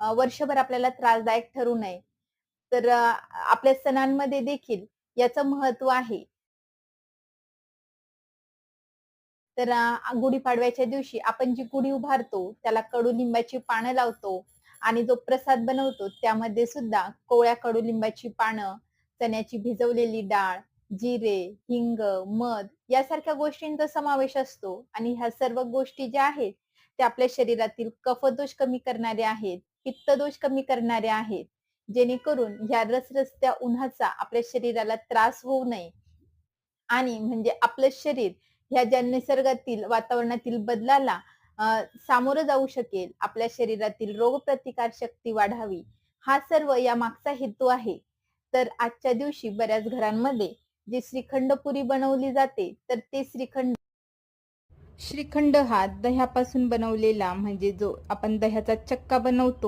वर्षभर आपल्याला त्रासदायक ठरू नये. तर आपल्या सणांमध्ये देखील याचं महत्त्व आहे. तर गुढीपाडव्याच्या दिवशी आपण जी गुढी उभारतो, त्याला कडुलिंबाची पानं लावतो आणि जो प्रसाद बनवतो त्यामध्ये सुद्धा कोवळ्या कडुलिंबाची पानं, चण्याची भिजवलेली डाळ, जिरे, हिंग, मध यासारख्या गोष्टींचा समावेश असतो आणि ह्या सर्व गोष्टी ज्या आहेत, त्या आपल्या शरीरातील कफदोष कमी करणाऱ्या आहेत, पित्तदोष कमी करणाऱ्या आहेत. जेणेकरून ह्या रसरसत्या उन्हाचा आपल्या शरीराला त्रास होऊ नये आणि म्हणजे आपलं शरीर ह्या ज्या निसर्गातील वातावरणातील बदलाला सामोरं जाऊ शकेल, आपल्या शरीरातील रोगप्रतिकार शक्ती वाढावी, हा सर्व या मागचा हेतू आहे. तर आजच्या दिवशी बऱ्याच घरांमध्ये जी श्रीखंड पुरी बनवली जाते, तर ते श्रीखंड श्रीखंड हा दह्यापासून बनवलेला म्हणजे जो आपण दह्याचा चक्का बनवतो